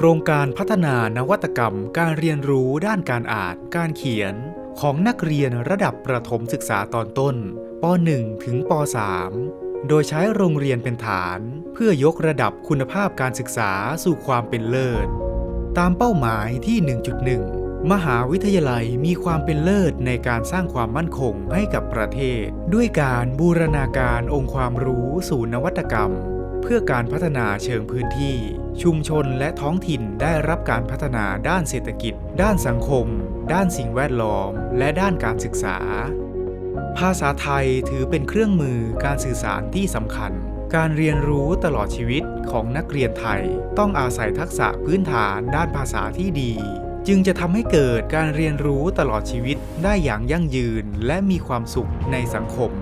โครงการพัฒนานวัตกรรม การเรียนรู้ด้านการอ่าน การเขียน ของนักเรียนระดับประถมศึกษาตอนต้นป .1 ถึงป .3 โดยใช้โรงเรียนเป็นฐาน เพื่อยกระดับคุณภาพการศึกษาสู่ความเป็นเลิศ ตามเป้าหมายที่ 1.1 มหาวิทยาลัยมีความเป็นเลิศในการสร้างความมั่นคงให้กับประเทศ ด้วยการบูรณาการองค์ความรู้สู่นวัตกรรม เพื่อการพัฒนาเชิงพื้นที่ ชุมชนและท้องถิ่นได้รับการพัฒนาด้านเศรษฐกิจ ด้านสังคม ด้านสิ่งแวดล้อม และด้านการศึกษา ภาษาไทยถือเป็นเครื่องมือการสื่อสารที่สำคัญ การเรียนรู้ตลอดชีวิตของนักเรียนไทย ต้องอาศัยทักษะพื้นฐานด้านภาษาที่ดี จึงจะทำให้เกิดการเรียนรู้ตลอดชีวิตได้อย่างยั่งยืนและมีความสุขในสังคม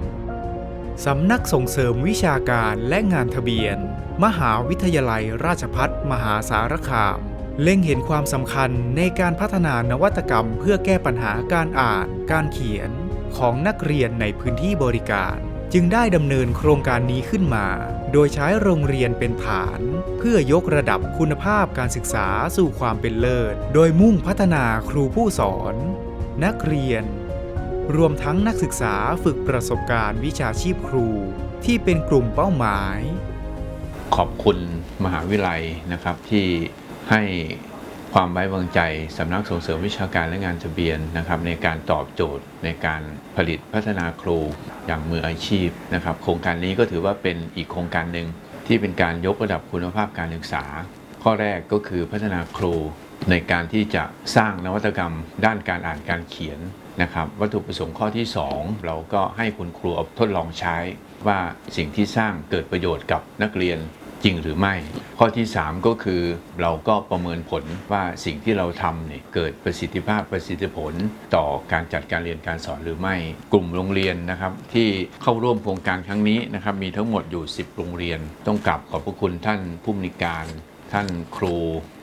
สำนักส่งเสริมวิชาการและงานทะเบียน มหาวิทยาลัยราชพัฒมหาสารคาม เล็งเห็นความสำคัญในการพัฒนานวัตกรรม เพื่อแก้ปัญหาการอ่าน การเขียน ของนักเรียนในพื้นที่บริการ จึงได้ดำเนินโครงการนี้ขึ้นมา โดยใช้โรงเรียนเป็นฐาน เพื่อยกระดับคุณภาพการศึกษาสู่ความเป็นเลิศ โดยมุ่งพัฒนาครูผู้สอน นักเรียน รวมทั้งนักศึกษาฝึกประสบการณ์วิชาชีพครูที่เป็นกลุ่มเป้าหมาย ขอบคุณมหาวิทยาลัยนะครับที่ให้ความไว้วางใจสำนักส่งเสริมวิชาการและงานทะเบียนนะครับในการตอบโจทย์ในการผลิตพัฒนาครูอย่างมืออาชีพนะครับ โครงการนี้ก็ถือว่าเป็นอีกโครงการหนึ่งที่เป็นการยกระดับคุณภาพการศึกษา ข้อแรกก็คือพัฒนาครูในการที่จะสร้างนวัตกรรมด้านการอ่านการเขียน นะครับวัตถุประสงค์ข้อที่ 2 เราก็ให้คุณครูทดลองใช้ว่าสิ่งที่สร้างเกิดประโยชน์กับนักเรียนจริงหรือไม่ ข้อที่ 3 ก็คือเราก็ประเมินผลว่าสิ่งที่เราทำเนี่ยเกิดประสิทธิภาพประสิทธิผลต่อการจัดการเรียนการสอนหรือไม่ กลุ่มโรงเรียนนะครับที่เข้าร่วมโครงการครั้งนี้นะครับมีทั้งหมดอยู่ 10 โรงเรียน ต้องกลับขอบพระคุณท่านผู้มนิการ ท่านครู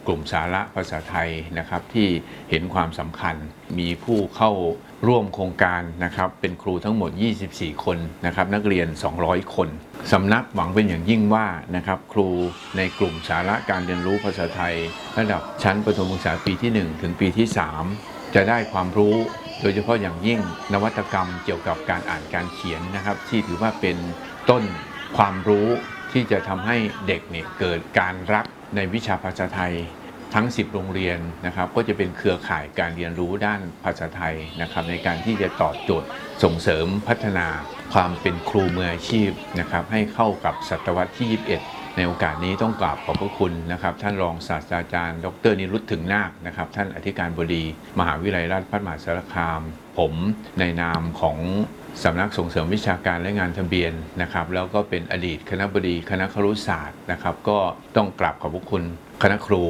กลุ่มสาระภาษาไทยนะครับที่เห็นความสำคัญ มีผู้เข้าร่วมโครงการนะครับเป็นครูทั้งหมด 24 คนนะครับนักเรียน 200 คนสำนักหวังเป็นอย่างยิ่งว่านะครับครูในกลุ่มสาระการเรียนรู้ภาษาไทย ระดับชั้นประถมศึกษาปีที่ 1 ถึงปีที่ 3 จะได้ความรู้โดยเฉพาะอย่างยิ่งนวัตกรรมเกี่ยวกับการอ่านการเขียนนะครับ ที่ถือว่าเป็นต้นความรู้ที่จะทำให้เด็กเนี่ยเกิดการรัก ในวิชาภาษาไทยทั้ง 10 โรงเรียนนะครับ ก็จะเป็นเครือข่ายการเรียนรู้ด้านภาษาไทยนะครับในการที่จะตอบโจทย์ส่งเสริมพัฒนาความเป็นครูมืออาชีพนะครับให้เข้ากับศตวรรษที่ 21 ในโอกาสนี้ต้องกราบขอบพระคุณนะครับ ท่านรองศาสตราจารย์ ดรนิรุตถึงนาคนะครับ ท่านอธิการบดี มหาวิทยาลัยราชภัฏมหาสารคาม ผมในนามของสำนักส่งเสริมวิชาการและงานทะเบียนนะครับแล้วก็เป็นอดีตคณะบดีคณะครุศาสตร์นะครับ ก็ต้องกราบขอบพระคุณคณะครู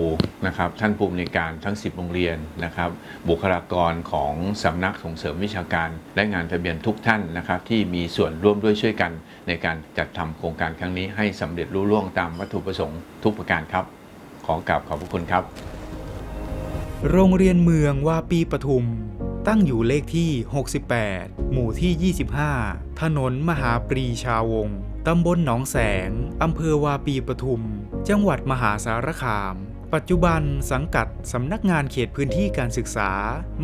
นะครับท่านผู้อำนวยการทั้ง 10 โรงเรียนนะครับ บุคลากรของสำนักส่งเสริมวิชาการ และงานทะเบียนทุกท่านนะครับ ที่มีส่วนร่วมด้วยช่วยกันในการจัดทำโครงการครั้งนี้ให้สำเร็จรุ่ล่วงตามวัตถุประสงค์ทุกประการครับ ขอกราบขอบพระคุณครับ โรงเรียนเมืองว่าปีปทุม ตั้งอยู่เลขที่ 68 หมู่ที่ 25 ถนนมหาปรีชาวง ตำบลหนองแสง อำเภอวาปีปทุม จังหวัดมหาสารคาม ปัจจุบันสังกัดสำนักงานเขตพื้นที่การศึกษา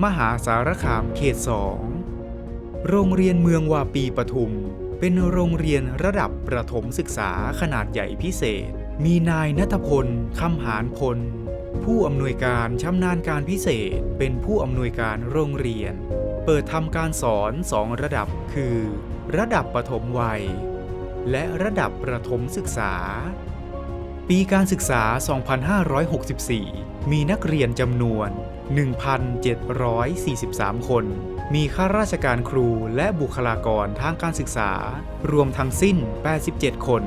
มหาสารคามเขต 2 โรงเรียนเมืองวาปีปทุม เป็นโรงเรียนระดับประถมศึกษาขนาดใหญ่พิเศษ มีนายนัทพลคำหารพล ผู้อำนวยการชำนาญการพิเศษ เป็นผู้อำนวยการโรงเรียน เปิดทำการสอนสองระดับคือ ระดับประถมวัย และระดับประถมศึกษา ปีการศึกษา 2564 มีนักเรียนจำนวน 1,743 คน มีข้าราชการครูและบุคลากรทางการศึกษา รวมทั้งสิ้น 87 คน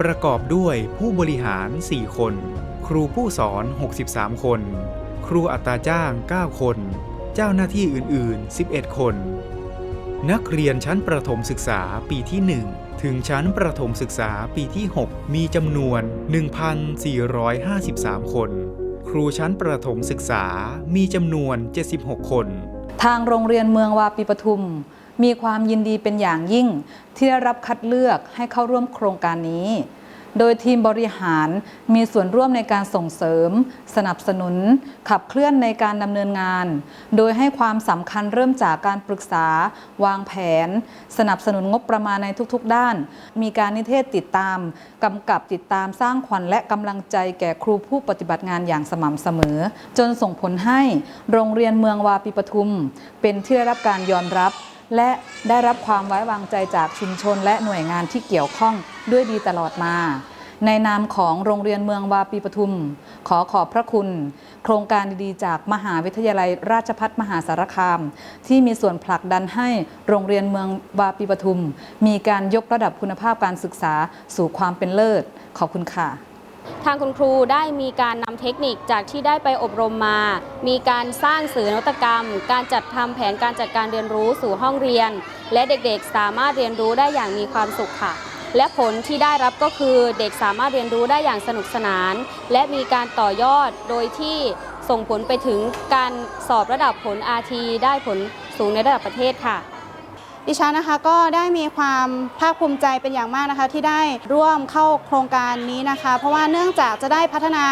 ประกอบด้วยผู้บริหาร 4 คน ครูผู้สอน 63 คน ครูอัตราจ้าง 9 คน เจ้าหน้าที่อื่น ๆ 11 คน นักเรียนชั้นประถมศึกษาปีที่ 1 ถึงชั้นประถมศึกษาปีที่ 6 มีจำนวน 1,453 คน ครูชั้นประถมศึกษามีจำนวน 76 คน ทางโรงเรียนเมืองวาปีปทุม มีความยินดีเป็นอย่างยิ่ง ที่ได้รับคัดเลือกให้เข้าร่วมโครงการนี้ โดยทีมบริหารมีส่วนร่วมในการส่งเสริม สนับสนุน ขับเคลื่อนในการดำเนินงาน โดยให้ความสำคัญเริ่มจากการปรึกษา วางแผน สนับสนุนงบประมาณในทุกๆ ด้าน มีการนิเทศติดตามกำกับติดตามสร้างขวัญและกำลังใจแก่ครูผู้ปฏิบัติงานอย่างสม่ำเสมอ จนส่งผลให้โรงเรียนเมืองวาปีปทุม เป็นที่ได้รับการยอมรับ และได้รับความไว้วางใจจากชุมชนและหน่วยงานที่เกี่ยวข้องด้วยดีตลอดมา ในนามของโรงเรียนเมืองวาปีปทุม ขอขอบพระคุณ โครงการดีๆ จากมหาวิทยาลัยราชภัฏมหาสารคาม ที่มีส่วนผลักดันให้โรงเรียนเมืองวาปีปทุม มีการยกระดับคุณภาพการศึกษาสู่ความเป็นเลิศ ขอบคุณค่ะ ทางคุณครูได้มีการนำเทคนิคจากที่ได้ไปอบรมมา มีการสร้างสื่อนวัตกรรม การจัดทำแผนการจัดการเรียนรู้สู่ห้องเรียน และเด็กๆ สามารถเรียนรู้ได้อย่างมีความสุขค่ะ และผลที่ได้รับก็คือเด็กสามารถเรียนรู้ได้อย่างสนุกสนาน และมีการต่อยอดโดยที่ส่งผลไปถึงการสอบระดับผล RT ได้ผลสูงในระดับประเทศค่ะ ดิฉันนะคะก็ได้มีความภาคภูมิใจเป็นอย่างมากนะคะ ที่ได้ร่วมเข้าโครงการนี้นะคะ เพราะว่าเนื่องจากจะได้พัฒนา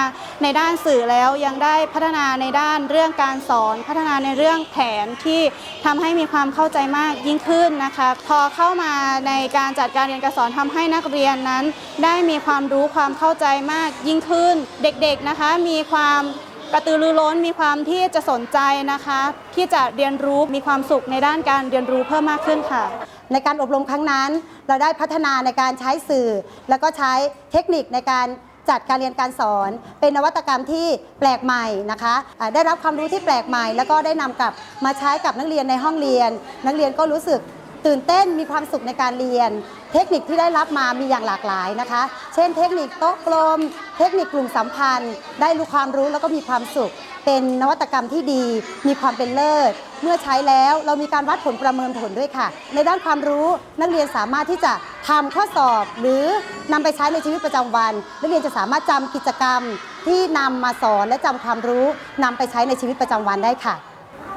ในด้านสื่อแล้วยังได้พัฒนาในด้านเรื่องการสอน พัฒนาในเรื่องแผนที่ทำให้มีความเข้าใจมากยิ่งขึ้นนะคะ พอเข้ามาในการจัดการเรียนการสอนทำให้นักเรียนนั้น ได้มีความรู้ความเข้าใจมากยิ่งขึ้น เด็กๆนะคะมีความ กระตือรือร้นมีความที่จะสนใจนะคะ ที่จะเรียนรู้มีความสุขในด้านการเรียนรู้เพิ่มมากขึ้นค่ะ ในการอบรมครั้งนั้น เราได้พัฒนาในการใช้สื่อ แล้วก็ใช้เทคนิคในการจัดการเรียนการสอน เป็นนวัตกรรมที่แปลกใหม่นะคะได้รับความรู้ที่แปลกใหม่ แล้วก็ได้นำกลับมาใช้กับนักเรียนในห้องเรียน นักเรียนก็รู้สึกตื่นเต้นมีความสุขในการเรียน เทคนิคที่ได้รับมามีอย่างหลากหลายนะคะ เช่น เทคนิคโต๊ะกลม เทคนิคกลุ่มสัมพันธ์ ได้รู้ความรู้แล้วก็มีความสุข เป็นนวัตกรรมที่ดี มีความเป็นเลิศ เมื่อใช้แล้วเรามีการวัดผลประเมินผลด้วยค่ะ ในด้านความรู้นักเรียนสามารถที่จะทำข้อสอบ หรือนำไปใช้ในชีวิตประจำวัน นักเรียนจะสามารถจำกิจกรรมที่นำมาสอนและจำความรู้นำไปใช้ในชีวิตประจำวันได้ค่ะ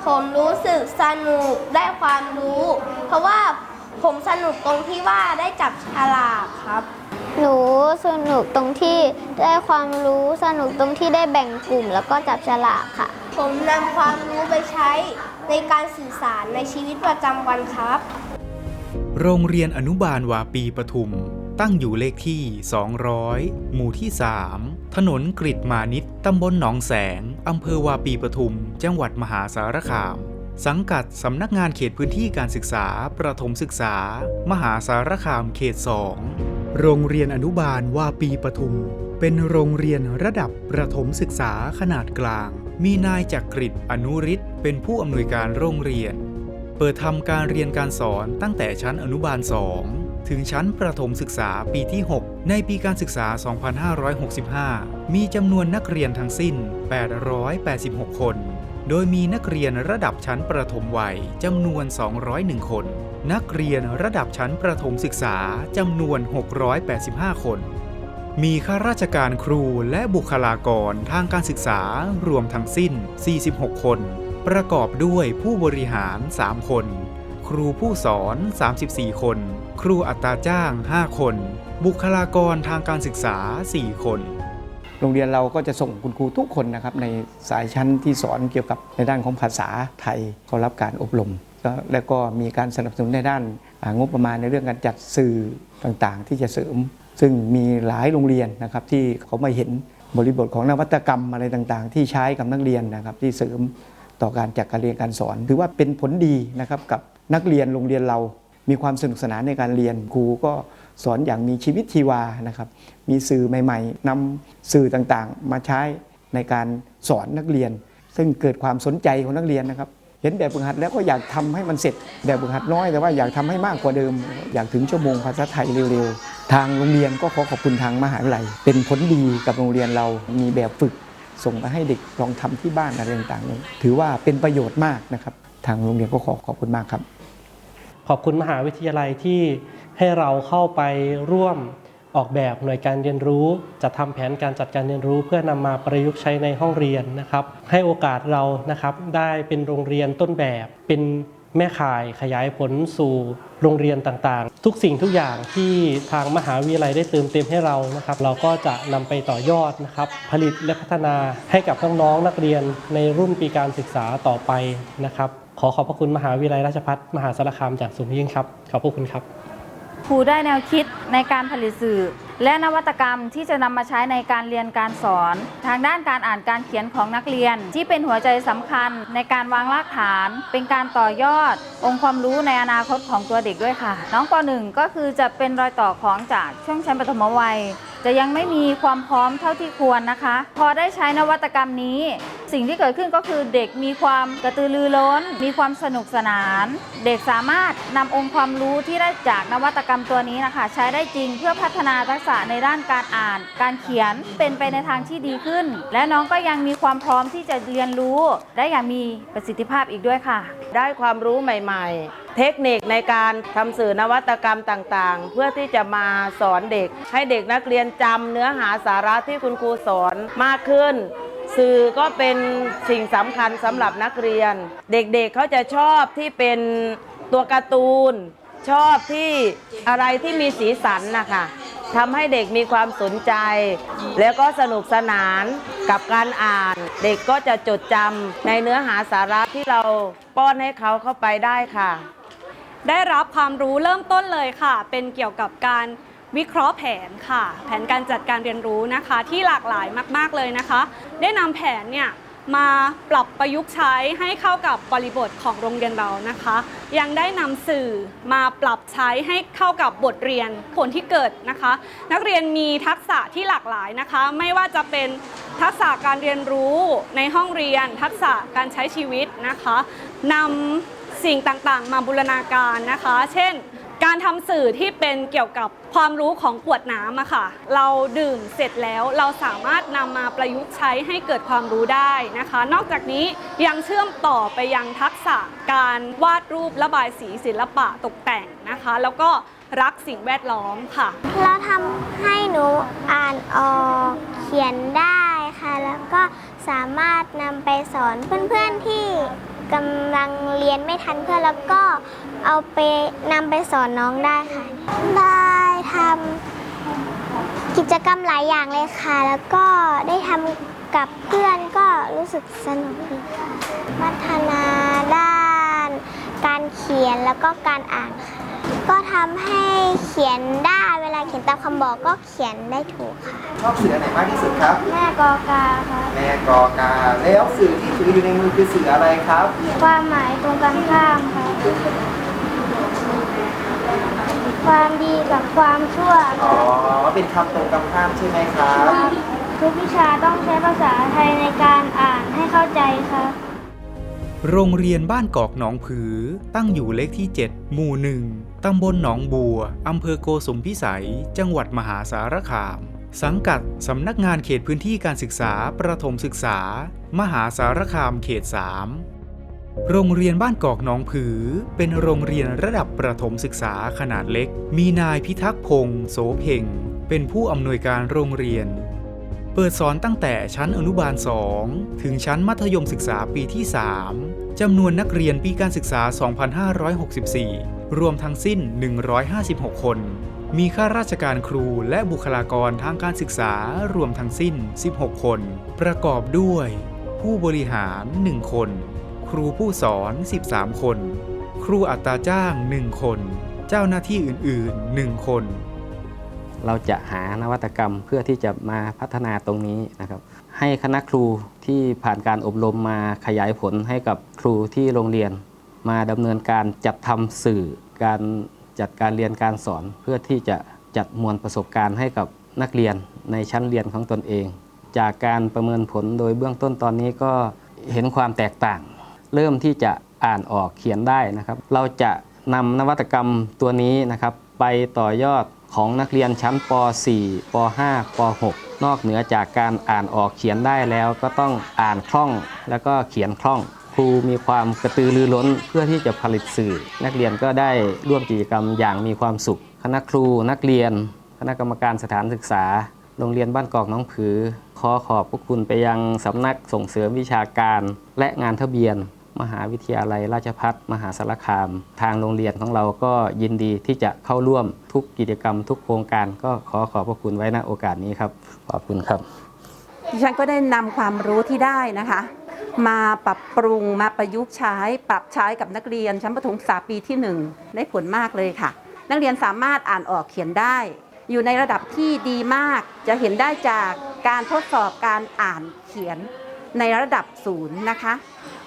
ผมรู้สึกสนุกได้ความรู้ เพราะว่า ผมสนุกตรงที่ว่าได้จับฉลากครับ หนูสนุกตรงที่ได้ความรู้สนุกตรงที่ได้แบ่งกลุ่มแล้วก็จับฉลากค่ะ ผมนำความรู้ไปใช้ในการสื่อสารในชีวิตประจำวันครับ โรงเรียนอนุบาลวาปีปทุม ตั้งอยู่เลขที่ 200 หมู่ที่ 3 ถนนกริดมานิตตำบลหนองแสง อำเภอวาปีปทุม จังหวัดมหาสารคาม สังกัดสำนักงานเขตพื้นที่การศึกษา ประถมศึกษา มหาสารคามเขต 2 โรงเรียนอนุบาลวาปีปทุม เป็นโรงเรียนระดับประถมศึกษาขนาดกลาง มีนายจักริดอนุริศเป็นผู้อำนวยการโรงเรียน เปิดทำการเรียนการสอนตั้งแต่ชั้นอนุบาล 2 ถึงชั้นประถมศึกษาปีที่ 6 ในปีการศึกษา 2565 มีจำนวนนักเรียนทั้งสิ้น 886 คน โดยมีนักเรียนระดับชั้นประถมวัยจำนวน 201 คน นักเรียนระดับชั้นประถมศึกษาจำนวน 685 คน มีข้าราชการครูและบุคลากรทางการศึกษารวมทั้งสิ้น 46 คน ประกอบด้วยผู้บริหาร 3 คน ครูผู้สอน 34 คน ครูอัตราจ้าง 5 คน บุคลากรทางการศึกษา 4 คน โรงเรียนเราก็จะส่งคุณครูทุกคนนะครับในสายชั้นที่สอนเกี่ยวกับในด้านของภาษาไทยเขารับการอบรม แล้วก็มีการสนับสนุนในด้านงบประมาณในเรื่องการจัดสื่อต่างๆ ที่จะเสริม ซึ่งมีหลายโรงเรียนนะครับที่เขามาเห็นบริบทของนวัตกรรมอะไรต่างๆ ที่ใช้กับนักเรียนนะครับที่เสริมต่อการจัดการเรียนการสอน ถือว่าเป็นผลดีนะครับกับนักเรียนโรงเรียนเรา มีความสนุกสนานในการเรียนครูก็สอนอย่างมีชีวิตชีวานะครับ มีสื่อใหม่ๆนำสื่อต่างๆ มาใช้ในการสอนนักเรียน ซึ่งเกิดความสนใจของนักเรียนนะครับ เห็นแบบฝึกหัดแล้วก็อยากทำให้มันเสร็จแบบฝึกหัดน้อย แต่ว่าอยากทำให้มากกว่าเดิม อยากถึงชั่วโมงภาษาไทยเร็วๆ ทางโรงเรียนก็ขอขอบคุณทางมหาวิทยาลัย เป็นผลดีกับโรงเรียนเรามีแบบฝึกส่งมาให้เด็กลองทำที่บ้านอะไรต่างๆ ถือว่าเป็นประโยชน์มากนะครับ ทางโรงเรียนก็ขอขอบคุณมากครับ ขอบคุณมหาวิทยาลัยที่ให้เราเข้าไปร่วมออกแบบหน่วยการเรียนรู้จัดทำแผนการจัดการเรียนรู้ เพื่อนำมาประยุกต์ใช้ในห้องเรียนนะครับ ให้โอกาสเรานะครับได้เป็นโรงเรียนต้นแบบเป็น แม่ข่ายขยายผลสู่โรงเรียนต่างๆ ทุกสิ่งทุกอย่างที่ทางมหาวิทยาลัยได้เติมเต็มให้เรานะครับ เราก็จะนำไปต่อยอดนะครับ ผลิตและพัฒนาให้กับน้องๆนักเรียนในรุ่นปีการศึกษาต่อไปนะครับ ขอขอบพระคุณมหาวิทยาลัยราชภัฏมหาสารคามจากสูงยิ่งครับ ขอบพระคุณครับครูได้แนวคิดในการผลิตสื่อ และนวัตกรรมที่จะนำมาใช้ในการเรียนการสอน ทางด้านการอ่านการเขียนของนักเรียน ที่เป็นหัวใจสำคัญในการวางรากฐาน เป็นการต่อยอด องค์ความรู้ในอนาคตของตัวเด็กด้วยค่ะ น้องป .1 ก็คือจะเป็นรอยต่อของจากช่วงชั้นปฐมวัย จะยังไม่มีความพร้อมเท่าที่ควรนะคะ พอได้ใช้นวัตกรรมนี้ สิ่งที่เกิดขึ้นก็คือเด็กมีความกระตือรือร้น มีความสนุกสนาน เด็กสามารถนำองค์ความรู้ที่ได้จากนวัตกรรมตัวนี้นะคะ ใช้ได้จริงเพื่อพัฒนาทักษะในด้านการอ่าน การเขียนเป็นไปในทางที่ดีขึ้น และน้องก็ยังมีความพร้อมที่จะเรียนรู้ ได้อย่างมีประสิทธิภาพอีกด้วยค่ะ ได้ความรู้ใหม่ ๆ เทคนิคในการทำสื่อนวัตกรรมต่างๆ เพื่อที่จะมาสอนเด็ก ให้เด็กนักเรียนจำเนื้อหาสาระที่คุณครูสอนมากขึ้น สื่อก็เป็นสิ่งสำคัญสำหรับนักเรียน เด็กๆเเขาจะชอบที่เป็นตัวการ์ตูน ชอบที่อะไรที่มีสีสันนะคะทำให้เด็กมีความสนใจ แล้วก็สนุกสนานกับการอ่าน เด็กก็จะจดจำในเนื้อหาสาระที่เราป้อนให้เขาเข้าไปได้ค่ะ ได้รับความรู้เริ่มต้นเลยค่ะ เป็นเกี่ยวกับการวิเคราะห์แผนค่ะ แผนการจัดการเรียนรู้นะคะ ที่หลากหลายมาก ๆเลยนะคะ ได้นำแผนเนี่ยมาปรับประยุกต์ใช้ให้เข้ากับบริบทของโรงเรียนเรานะคะ ยังได้นำสื่อมาปรับใช้ให้เข้ากับบทเรียนผลที่เกิดนะคะ นักเรียนมีทักษะที่หลากหลายนะคะ ไม่ว่าจะเป็นทักษะการเรียนรู้ในห้องเรียน ทักษะการใช้ชีวิตนะคะนำ สิ่งต่างๆ มาบูรณาการนะคะ เช่น การทำสื่อที่เป็นเกี่ยวกับความรู้ของขวดน้ำอะค่ะ เราดื่มเสร็จแล้วเราสามารถนำมาประยุกต์ใช้ให้เกิดความรู้ได้นะคะ นอกจากนี้ยังเชื่อมต่อไปยังทักษะการวาดรูประบายสีศิลปะตกแต่งนะคะ แล้วก็รักสิ่งแวดล้อมค่ะ เราทำให้หนูอ่านออกเขียนได้ค่ะ แล้วก็สามารถนำไปสอนเพื่อนๆที่ กำลังเรียนไม่ทันเพื่อนแล้วก็เอาไปนำไปสอนน้องได้ค่ะ ได้ทำกิจกรรมหลายอย่างเลยค่ะ แล้วก็ได้ทำกับเพื่อนก็รู้สึกสนุกดีค่ะพัฒนาได้ การเขียนแล้วก็การอ่านค่ะก็ทำให้เขียนได้เวลาเขียนตามคำบอกก็เขียนได้ถูกค่ะชอบสื่ออันไหนมากที่สุดครับ แม่กอกาค่ะแม่กอกา แล้วสื่อที่ถืออยู่ในมือคือสื่ออะไรครับ ความหมายตรงกันข้ามค่ะ ความดีกับความชั่วอ๋อ เป็นคำตรงกันข้ามใช่ไหมครับ ทุกวิชาต้องใช้ภาษาไทยในการอ่านให้เข้าใจค่ะ โรงเรียนบ้านกอกหนองผือ ตั้งอยู่เลขที่ 7 หมู่หนึ่งตำบลหนองบัว อำเภอโกสุมพิสัย จังหวัดมหาสารคาม สังกัดสำนักงานเขตพื้นที่การศึกษาประถมศึกษา มหาสารคามเขต 3โรงเรียนบ้านกอกหนองผือ เป็นโรงเรียนระดับประถมศึกษาขนาดเล็ก มีนายพิทักษ์พงศ์โสเพ่ง เป็นผู้อำนวยการโรงเรียน เปิดสอนตั้งแต่ชั้นอนุบาล 2 ถึงชั้นมัธยมศึกษาปีที่ 3 จำนวนนักเรียนปีการศึกษา 2564 รวมทั้งสิ้น 156 คน มีข้าราชการครูและบุคลากรทางการศึกษารวมทั้งสิ้น 16 คน ประกอบด้วย ผู้บริหาร 1 คน ครูผู้สอน 13 คน ครูอัตราจ้าง 1 คน เจ้าหน้าที่อื่น ๆ 1 คน เราจะหานวัตกรรมเพื่อที่จะมาพัฒนาตรงนี้นะครับ ให้คณะครูที่ผ่านการอบรมมาขยายผลให้กับครูที่โรงเรียน มาดำเนินการจัดทำสื่อการจัดการเรียนการสอน เพื่อที่จะจัดมวลประสบการณ์ให้กับนักเรียนในชั้นเรียนของตนเอง จากการประเมินผลโดยเบื้องต้นตอนนี้ก็เห็นความแตกต่าง เริ่มที่จะอ่านออกเขียนได้นะครับ เราจะนำนวัตกรรมตัวนี้นะครับ ไปต่อยอด ของนักเรียนชั้นป .4 ป .5 ป .6 นอกเหนือจากการอ่านออกเขียนได้แล้วก็ต้องอ่านคล่องแล้วก็เขียนคล่อง ครูมีความกระตือรือร้นเพื่อที่จะผลิตสื่อ นักเรียนก็ได้ร่วมกิจกรรมอย่างมีความสุข คณะครูนักเรียน คณะกรรมการสถานศึกษา โรงเรียนบ้านกอกน้องผือ ขอขอบพระคุณไปยังสำนักส่งเสริมวิชาการ และงานทะเบียน มหาวิทยาลัยราชภัฏมหาสารคาม ทางโรงเรียนของเราก็ยินดีที่จะเข้าร่วมทุกกิจกรรม ทุกโครงการก็ขอขอบพระคุณไว้ณโอกาสนี้ครับ ขอบคุณครับ ดิฉันก็ได้นำความรู้ที่ได้นะคะ มาปรับปรุงมาประยุกต์ใช้ ปรับใช้กับนักเรียนชั้นประถมศึกษาปีที่1ได้ผลมากเลยค่ะ นักเรียนสามารถอ่านออกเขียนได้ อยู่ในระดับที่ดีมาก จะเห็นได้จากการทดสอบการอ่านเขียนในระดับศูนย์นะคะ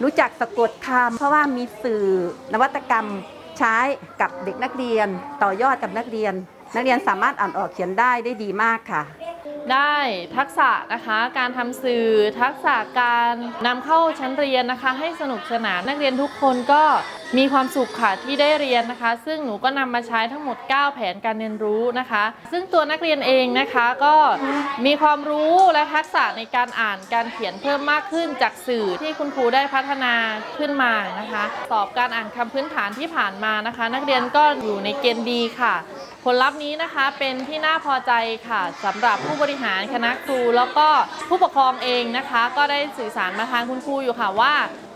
รู้จักสะกดคำเพราะว่ามีสื่อนวัตกรรมใช้กับเด็กนักเรียน ต่อยอดกับนักเรียน นักเรียนสามารถอ่านออกเขียนได้ได้ดีมากค่ะ ได้ทักษะนะคะการทำสื่อทักษะการนำเข้าชั้นเรียนนะคะ ให้สนุกสนานนักเรียนทุกคนก็มีความสุขค่ะที่ได้เรียนนะคะ ซึ่งหนูก็นำมาใช้ทั้งหมด 9 แผนการเรียนรู้นะคะ ซึ่งตัวนักเรียนเองนะคะก็มีความรู้และทักษะในการอ่านการเขียนเพิ่มมากขึ้นจากสื่อที่คุณครูได้พัฒนาขึ้นมานะคะ สอบการอ่านคำพื้นฐานที่ผ่านมานะคะ นักเรียนก็อยู่ในเกณฑ์ดีค่ะ ผลลัพธ์นี้นะคะเป็นที่น่าพอใจค่ะสำหรับผู้บริหารคณะครูแล้วก็ผู้ปกครองเองนะคะ ก็ได้สื่อสารมาทางคุณครูอยู่ค่ะว่า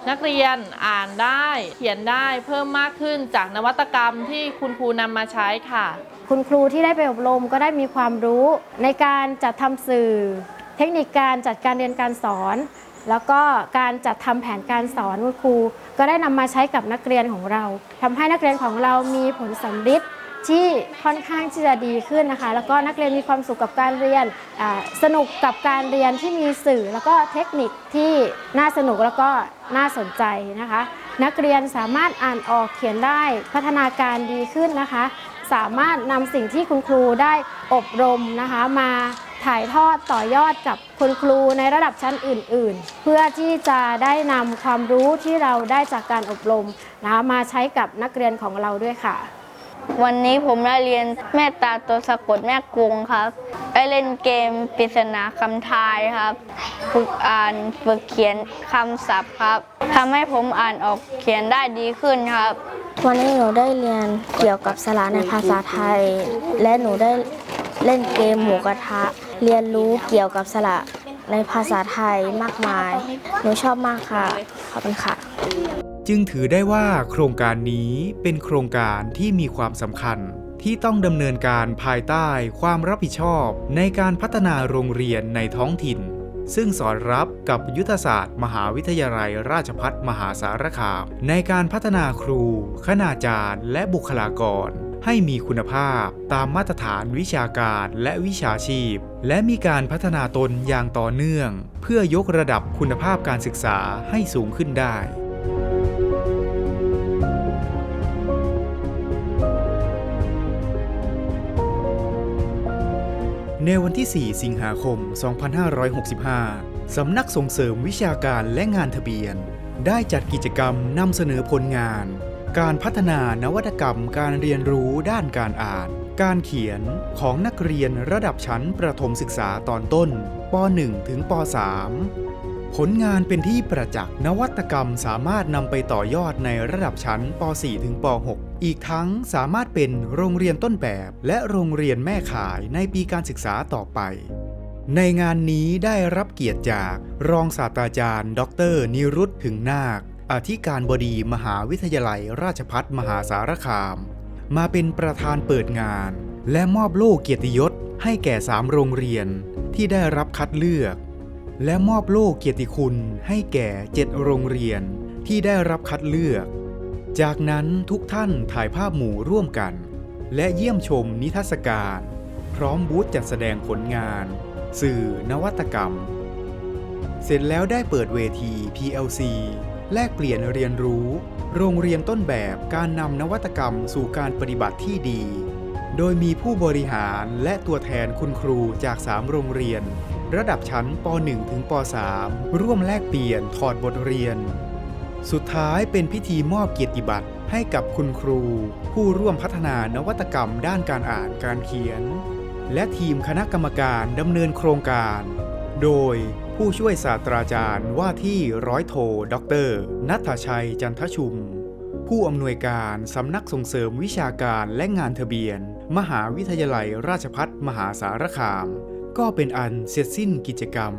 นักเรียนอ่านได้เขียนได้เพิ่มมากขึ้นจากนวัตกรรมที่คุณครูนำมาใช้ค่ะ คุณครูที่ได้ไปอบรมก็ได้มีความรู้ในการจัดทำสื่อ เทคนิคการจัดการเรียนการสอน แล้วก็การจัดทำแผนการสอนคุณครู ก็ได้นำมาใช้กับนักเรียนของเราทำให้นักเรียนของเรามีผลสำฤทธิ์ที่ค่อนข้างที่จะดีขึ้นนะคะ แล้วก็นักเรียนมีความสุขกับการเรียน สนุกกับการเรียนที่มีสื่อ แล้วก็เทคนิคที่น่าสนุกแล้วก็ น่าสนใจนะคะ นักเรียนสามารถอ่านออกเขียนได้พัฒนาการดีขึ้นนะคะ สามารถนำสิ่งที่คุณครูได้อบรมนะคะ มาถ่ายทอดต่อยอดกับคุณครูในระดับชั้นอื่น ๆ เพื่อที่จะได้นำความรู้ที่เราได้จากการอบรมนะคะมาใช้กับนักเรียนของเราด้วยค่ะ วันนี้ผมได้เรียนแม่ตาตัวสะกดแม่กรุงครับ ได้เล่นเกมปริศนาคำทายครับ ฝึกอ่านฝึกเขียนคำศัพท์ครับทำให้ผมอ่านออกเขียนได้ดีขึ้นครับ วันนี้หนูได้เรียนเกี่ยวกับสระในภาษาไทย และหนูได้เล่นเกมหมูกระทะ เรียนรู้เกี่ยวกับสระในภาษาไทยมากมาย หนูชอบมากค่ะ ขอบคุณค่ะ จึงถือได้ว่าโครงการนี้เป็นโครงการที่มีความสำคัญ ที่ต้องดำเนินการภายใต้ความรับผิดชอบในการพัฒนาโรงเรียนในท้องถิ่น ซึ่งสอดรับกับยุทธศาสตร์มหาวิทยาลัยราชพัฒมหาสารคาม ในการพัฒนาครู คณาจารย์ และบุคลากร ให้มีคุณภาพตามมาตรฐานวิชาการและวิชาชีพ และมีการพัฒนาตนอย่างต่อเนื่อง เพื่อยกระดับคุณภาพการศึกษาให้สูงขึ้นได้ ในวันที่ 4 สิงหาคม 2565 สำนักส่งเสริมวิชาการและงานทะเบียน ได้จัดกิจกรรมนำเสนอผลงาน การพัฒนานวัตกรรมการเรียนรู้ด้านการอ่าน การเขียนของนักเรียนระดับชั้นประถมศึกษาตอนต้นป .1 ถึงป .3 ผลงานเป็นที่ประจักษ์นวัตกรรมสามารถนำไปต่อยอดในระดับชั้นป .4 ถึงป .6 อีกทั้งสามารถเป็นโรงเรียนต้นแบบ และโรงเรียนแม่ขายในปีการศึกษาต่อไป ในงานนี้ได้รับเกียรติจากรองศาสตราจารย์ ดร นิรุตถึงนาค อธิการบดีมหาวิทยาลัยราชพัฒมหาสารคาม มาเป็นประธานเปิดงาน และมอบโล่เกียรติยศให้แก่สามโรงเรียนที่ได้รับคัดเลือก และมอบโล่เกียรติคุณให้แก่เจ็ดโรงเรียนที่ได้รับคัดเลือก จากนั้นทุกท่านถ่ายภาพหมู่ร่วมกัน และเยี่ยมชมนิทรรศการ พร้อมบูธจัดแสดงผลงาน สื่อนวัตกรรม เสร็จแล้วได้เปิดเวที PLC แลกเปลี่ยนเรียนรู้ โรงเรียนต้นแบบการนำนวัตกรรมสู่การปฏิบัติที่ดี โดยมีผู้บริหารและตัวแทนคุณครูจาก 3 โรงเรียน ระดับชั้นป .1 ถึงป .3 ร่วมแลกเปลี่ยนถอดบทเรียน สุดท้ายเป็นพิธีมอบเกียรติบัตรให้กับคุณครู ผู้ร่วมพัฒนานวัตกรรมด้านการอ่านการเขียน และทีมคณะกรรมการดำเนินโครงการ โดยผู้ช่วยศาสตราจารย์ว่าที่ร้อยโทด็อกเตอร์นัทชัยจันทชุม ผู้อำนวยการสำนักส่งเสริมวิชาการและงานทะเบียน มหาวิทยาลัยราชพัฒมหาสารคาม ก็เป็นอันเสร็จสิ้นกิจกรรม